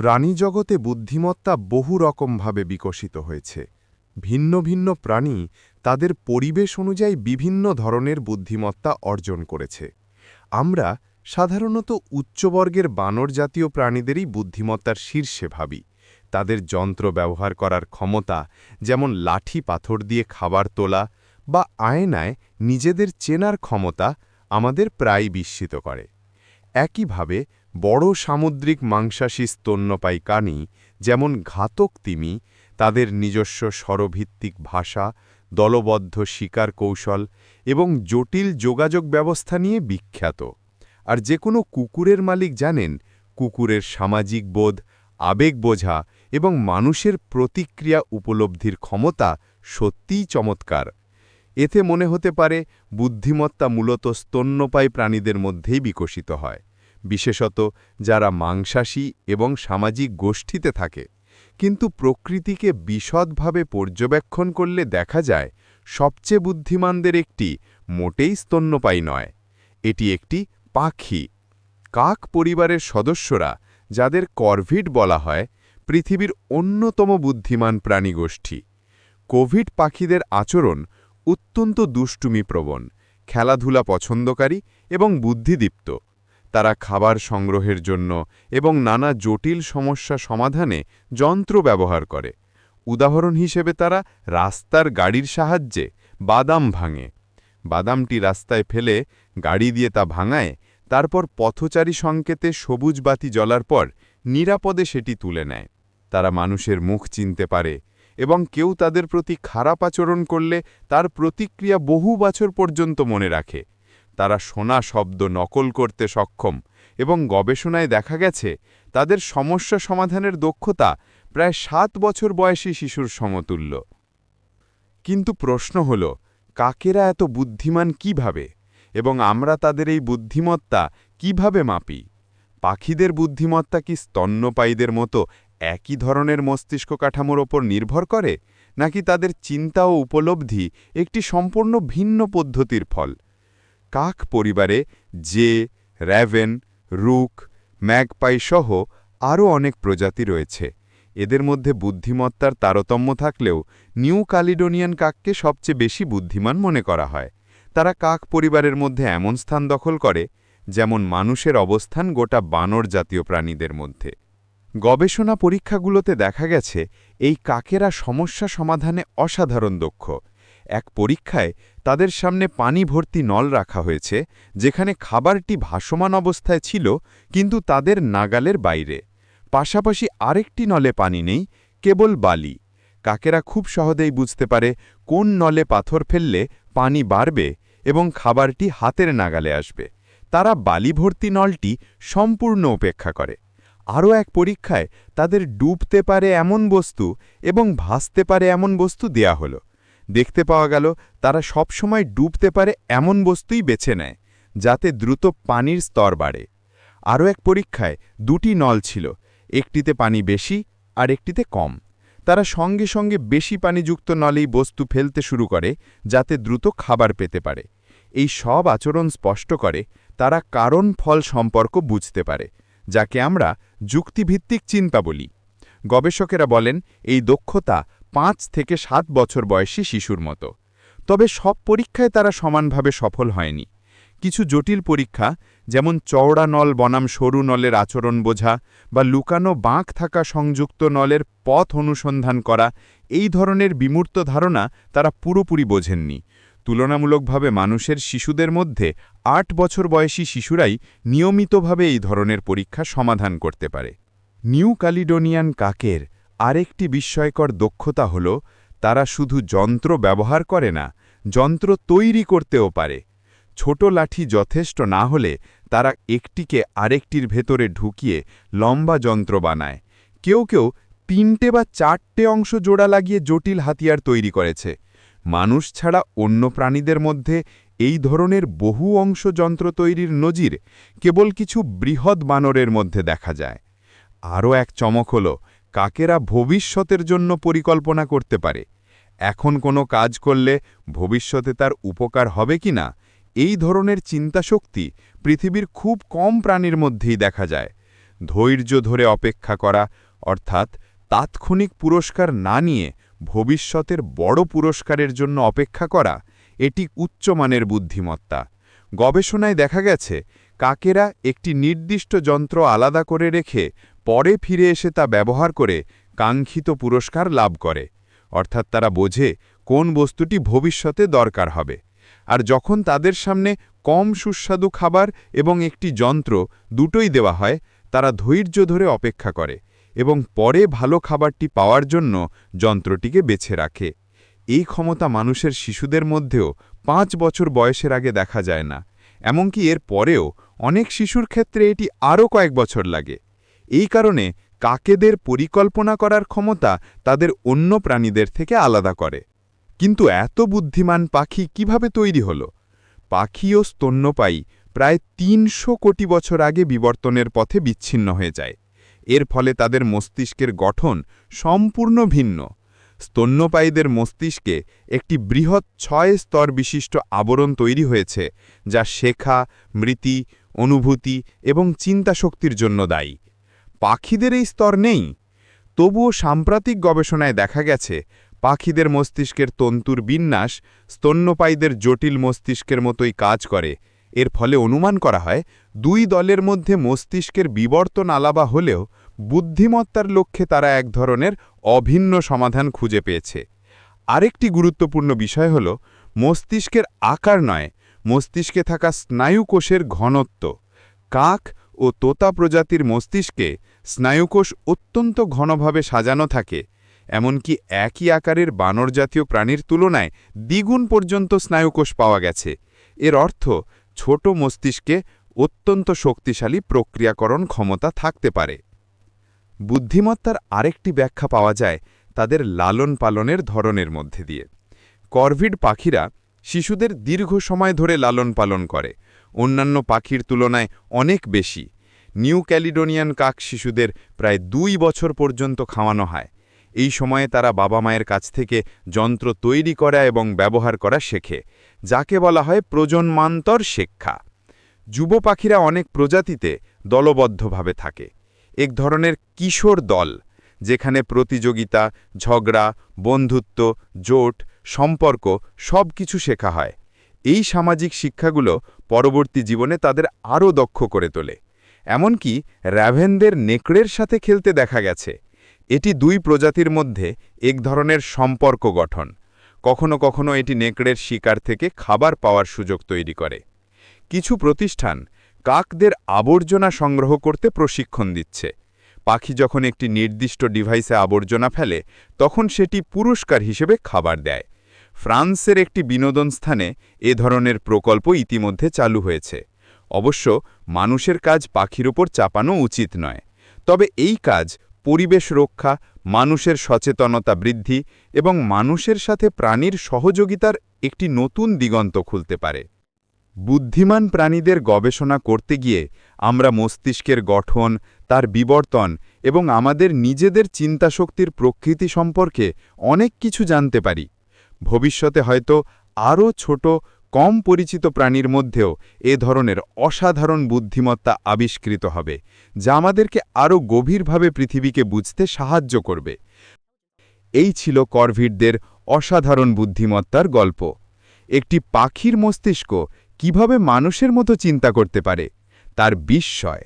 প্রাণীজগতে বুদ্ধিমত্তা বহু রকমভাবে বিকশিত হয়েছে। ভিন্ন ভিন্ন প্রাণী তাদের পরিবেশ অনুযায়ী বিভিন্ন ধরনের বুদ্ধিমত্তা অর্জন করেছে। আমরা সাধারণত উচ্চবর্গের বানর জাতীয় প্রাণীদেরই বুদ্ধিমত্তার শীর্ষে ভাবি। তাদের যন্ত্র ব্যবহার করার ক্ষমতা, যেমন লাঠি পাথর দিয়ে খাবার তোলা বা আয়নায় নিজেদের চেনার ক্ষমতা আমাদের প্রায় বিস্মিত করে। একইভাবে বড় সামুদ্রিক মাংসাশী স্তন্যপায়ী কানি যেমন ঘাতক তিমি, তাদের নিজস্ব স্বরভিত্তিক ভাষা, দলবদ্ধ শিকার কৌশল এবং জটিল যোগাযোগ ব্যবস্থা নিয়ে বিখ্যাত। আর যে কোনো কুকুরের মালিক জানেন, কুকুরের সামাজিক বোধ, আবেগ বোঝা এবং মানুষের প্রতিক্রিয়া উপলব্ধির ক্ষমতা সত্যিই চমৎকার। এতে মনে হতে পারে, বুদ্ধিমত্তা মূলত স্তন্যপায়ী প্রাণীদের মধ্যেই বিকশিত হয়। বিশেষত যারা মাংসাশী এবং সামাজিক গোষ্ঠীতে থাকে। কিন্তু প্রকৃতিকে বিশদভাবে পর্যবেক্ষণ করলে দেখা যায়, সবচেয়ে বুদ্ধিমানদের একটি মোটেই স্তন্যপায়ী নয়। এটি একটি পাখি। কাক পরিবারের সদস্যরা, যাদের করভিড বলা হয়, পৃথিবীর অন্যতম বুদ্ধিমান প্রাণীগোষ্ঠী কোভিড পাখিদের আচরণ অত্যন্ত দুষ্টুমিপ্রবণ, খেলাধুলা পছন্দকারী এবং বুদ্ধিদীপ্ত। তারা খাবার সংগ্রহের জন্য এবং নানা জটিল সমস্যা সমাধানে যন্ত্র ব্যবহার করে। উদাহরণ হিসেবে তারা রাস্তার গাড়ির সাহায্যে বাদাম ভাঙে। বাদামটি রাস্তায় ফেলে গাড়ি দিয়ে তা ভাঙায়, তারপর পথচারী সংকেতে সবুজ বাতি জ্বলার পর নিরাপদে সেটি তুলে নেয়। তারা মানুষের মুখ চিনতে পারে এবং কেউ তাদের প্রতি খারাপ আচরণ করলে তার প্রতিক্রিয়া বহু বছর পর্যন্ত মনে রাখে। তারা শোনা শব্দ নকল করতে সক্ষম এবং গবেষণায় দেখা গেছে, তাদের সমস্যা সমাধানের দক্ষতা প্রায় সাত বছর বয়সী শিশুর সমতুল্য। কিন্তু প্রশ্ন হল, কাকেরা এত বুদ্ধিমান কীভাবে? এবং আমরা তাদের এই বুদ্ধিমত্তা কীভাবে মাপি? পাখিদের বুদ্ধিমত্তা কি স্তন্যপায়ীদের মতো একই ধরনের মস্তিষ্ক কাঠামোর ওপর নির্ভর করে, নাকি তাদের চিন্তা ও উপলব্ধি একটি সম্পূর্ণ ভিন্ন পদ্ধতির ফল? কাক পরিবারে জে, র্যাভেন, রুক, ম্যাগপাই সহ আরও অনেক প্রজাতি রয়েছে। এদের মধ্যে বুদ্ধিমত্তার তারতম্য থাকলেও নিউ কালিডোনিয়ান কাককে সবচেয়ে বেশি বুদ্ধিমান মনে করা হয়। তারা কাক পরিবারের মধ্যে এমন স্থান দখল করে, যেমন মানুষের অবস্থান গোটা বানর জাতীয় প্রাণীদের মধ্যে। গবেষণা পরীক্ষাগুলোতে দেখা গেছে, এই কাকেরা সমস্যা সমাধানে অসাধারণ দক্ষ। এক পরীক্ষায় তাদের সামনে পানি ভর্তি নল রাখা হয়েছে, যেখানে খাবারটি ভাসমান অবস্থায় ছিল, কিন্তু তাদের নাগালের বাইরে। পাশাপাশি আরেকটি নলে পানি নেই, কেবল বালি। কাকেরা খুব সহজেই বুঝতে পারে কোন নলে পাথর ফেললে পানি বাড়বে এবং খাবারটি হাতের নাগালে আসবে। তারা বালি ভর্তি নলটি সম্পূর্ণ উপেক্ষা করে। আরও এক পরীক্ষায় তাদের ডুবতে পারে এমন বস্তু এবং ভাসতে পারে এমন বস্তু দেয়া হলো। দেখতে পাওয়া গেল, তারা সবসময় ডুবতে পারে এমন বস্তুই বেছে নেয়, যাতে দ্রুত পানির স্তর বাড়ে। আরও এক পরীক্ষায় দুটি নল ছিল, একটিতে পানি বেশি আর একটিতে কম। তারা সঙ্গে সঙ্গে বেশি পানিযুক্ত নলেই বস্তু ফেলতে শুরু করে, যাতে দ্রুত খাবার পেতে পারে। এই সব আচরণ স্পষ্ট করে, তারা কারণ ফল সম্পর্ক বুঝতে পারে, যাকে আমরা যুক্তিভিত্তিক চিন্তা বলি। গবেষকেরা বলেন, এই দক্ষতা পাঁচ থেকে সাত বছর বয়সী শিশুর মতো। তবে সব পরীক্ষায় তারা সমানভাবে সফল হয়নি। কিছু জটিল পরীক্ষা, যেমন চওড়া নল বনাম সরু নলের আচরণ বোঝা বা লুকানো বাঁক থাকা সংযুক্ত নলের পথ অনুসন্ধান করা, এই ধরনের বিমূর্ত ধারণা তারা পুরোপুরি বোঝেননি। তুলনামূলকভাবে মানুষের শিশুদের মধ্যে আট বছর বয়সী শিশুরাই নিয়মিতভাবে এই ধরনের পরীক্ষা সমাধান করতে পারে। নিউ ক্যালিডোনিয়ান কাকের আরেকটি বিস্ময়কর দক্ষতা হল, তারা শুধু যন্ত্র ব্যবহার করে না, যন্ত্র তৈরি করতেও পারে। ছোট লাঠি যথেষ্ট না হলে তারা একটিকে আরেকটির ভেতরে ঢুকিয়ে লম্বা যন্ত্র বানায়। কেউ কেউ তিনটে বা চারটে অংশ জোড়া লাগিয়ে জটিল হাতিয়ার তৈরি করেছে। মানুষ ছাড়া অন্য প্রাণীদের মধ্যে এই ধরনের বহু অংশ যন্ত্র তৈরির নজির কেবল কিছু বৃহৎ বানরের মধ্যে দেখা যায়। আরও এক চমক হল কাকেরা ভবিষ্যতের জন্য পরিকল্পনা করতে পারে। এখন কোনো কাজ করলে ভবিষ্যতে তার উপকার হবে কি না, এই ধরনের চিন্তাশক্তি পৃথিবীর খুব কম প্রাণীর মধ্যেই দেখা যায়। ধৈর্য ধরে অপেক্ষা করা, অর্থাৎ তাৎক্ষণিক পুরস্কার না নিয়ে ভবিষ্যতের বড় পুরস্কারের জন্য অপেক্ষা করা, এটি উচ্চমানের বুদ্ধিমত্তা। গবেষণায় দেখা গেছে, কাকেরা একটি নির্দিষ্ট যন্ত্র আলাদা করে রেখে পরে ফিরে এসে তা ব্যবহার করে কাঙ্ক্ষিত পুরস্কার লাভ করে। অর্থাৎ তারা বোঝে কোন বস্তুটি ভবিষ্যতে দরকার হবে। আর যখন তাদের সামনে কম সুস্বাদু খাবার এবং একটি যন্ত্র দুটোই দেওয়া হয়, তারা ধৈর্য ধরে অপেক্ষা করে এবং পরে ভালো খাবারটি পাওয়ার জন্য যন্ত্রটিকে বেছে রাখে। এই ক্ষমতা মানুষের শিশুদের মধ্যেও পাঁচ বছর বয়সের আগে দেখা যায় না। এমনকি এর পরেও অনেক শিশুর ক্ষেত্রে এটি আরও কয়েক বছর লাগে। এই কারণে কাকেদের পরিকল্পনা করার ক্ষমতা তাদের অন্য প্রাণীদের থেকে আলাদা করে। কিন্তু এত বুদ্ধিমান পাখি কীভাবে তৈরি হল? পাখি ও স্তন্যপায়ী প্রায় তিনশো কোটি বছর আগে বিবর্তনের পথে বিচ্ছিন্ন হয়ে যায়। এর ফলে তাদের মস্তিষ্কের গঠন সম্পূর্ণ ভিন্ন। স্তন্যপায়ীদের মস্তিষ্কে একটি বৃহৎ ছয় স্তর বিশিষ্ট আবরণ তৈরি হয়েছে, যা শেখা, মৃতি, অনুভূতি এবং চিন্তাশক্তির জন্য দায়ী। পাখিদের এই স্তর নেই। তবুও সাম্প্রতিক গবেষণায় দেখা গেছে, পাখিদের মস্তিষ্কের তন্তুর বিন্যাস স্তন্যপায়ীদের জটিল মস্তিষ্কের মতোই কাজ করে। এর ফলে অনুমান করা হয়, দুই দলের মধ্যে মস্তিষ্কের বিবর্তন আলাবা হলেও বুদ্ধিমত্তার লক্ষ্যে তারা এক ধরনের অভিন্ন সমাধান খুঁজে পেয়েছে। আরেকটি গুরুত্বপূর্ণ বিষয় হল, মস্তিষ্কের আকার নয়, মস্তিষ্কে থাকা স্নায়ুকোষের ঘনত্ব। কাক ও তোতা প্রজাতির মস্তিষ্কে স্নায়ুকোষ অত্যন্ত ঘনভাবে সাজানো থাকে, এমনকি একই আকারের বানর জাতীয় প্রাণীর তুলনায় দ্বিগুণ পর্যন্ত স্নায়ুকোষ পাওয়া গেছে। এর অর্থ, ছোট মস্তিষ্কে অত্যন্ত শক্তিশালী প্রক্রিয়াকরণ ক্ষমতা থাকতে পারে। বুদ্ধিমত্তার আরেকটি ব্যাখ্যা পাওয়া যায় তাদের লালন পালনের ধরনের মধ্যে দিয়ে। করভিড পাখিরা শিশুদের দীর্ঘ সময় ধরে লালন পালন করে অন্যান্য পাখির তুলনায় অনেক বেশি। নিউ ক্যালিডোনিয়ান কাক শিশুদের প্রায় দুই বছর পর্যন্ত খাওয়ানো হয়। এই সময়ে তারা বাবা মায়ের কাছ থেকে যন্ত্র তৈরি করা এবং ব্যবহার করা শেখে, যাকে বলা হয় প্রজন্মান্তর শিক্ষা। যুব পাখিরা অনেক প্রজাতিতে দলবদ্ধভাবে থাকে। এক ধরনের কিশোর দল, যেখানে প্রতিযোগিতা, ঝগড়া, বন্ধুত্ব, জোট, সম্পর্ক সব কিছু শেখা হয়। এই সামাজিক শিক্ষাগুলো পরবর্তী জীবনে তাদের আরও দক্ষ করে তোলে। এমনকি র্যাভেনদের নেকড়ের সাথে খেলতে দেখা গেছে। এটি দুই প্রজাতির মধ্যে এক ধরনের সম্পর্ক গঠন। কখনো কখনো এটি নেকড়ের শিকার থেকে খাবার পাওয়ার সুযোগ তৈরি করে। কিছু প্রতিষ্ঠান কাকদের আবর্জনা সংগ্রহ করতে প্রশিক্ষণ দিচ্ছে। পাখি যখন একটি নির্দিষ্ট ডিভাইসে আবর্জনা ফেলে, তখন সেটি পুরস্কার হিসেবে খাবার দেয়। ফ্রান্সের একটি বিনোদন স্থানে এ ধরনের প্রকল্প ইতিমধ্যে চালু হয়েছে। অবশ্য মানুষের কাজ পাখির ওপর চাপানো উচিত নয়। তবে এই কাজ পরিবেশ রক্ষা, মানুষের সচেতনতা বৃদ্ধি এবং মানুষের সাথে প্রাণীর সহযোগিতার একটি নতুন দিগন্ত খুলতে পারে। বুদ্ধিমান প্রাণীদের গবেষণা করতে গিয়ে আমরা মস্তিষ্কের গঠন, তার বিবর্তন এবং আমাদের নিজেদের চিন্তাশক্তির প্রকৃতি সম্পর্কে অনেক কিছু জানতে পারি। ভবিষ্যতে হয়তো আরও ছোট, কম পরিচিত প্রাণীর মধ্যেও এ ধরনের অসাধারণ বুদ্ধিমত্তা আবিষ্কৃত হবে, যা আমাদেরকে আরও গভীরভাবে পৃথিবীকে বুঝতে সাহায্য করবে। এই ছিল করভিডদের অসাধারণ বুদ্ধিমত্তার গল্প। একটি পাখির মস্তিষ্ক কীভাবে মানুষের মতো চিন্তা করতে পারে, তার বিস্ময়।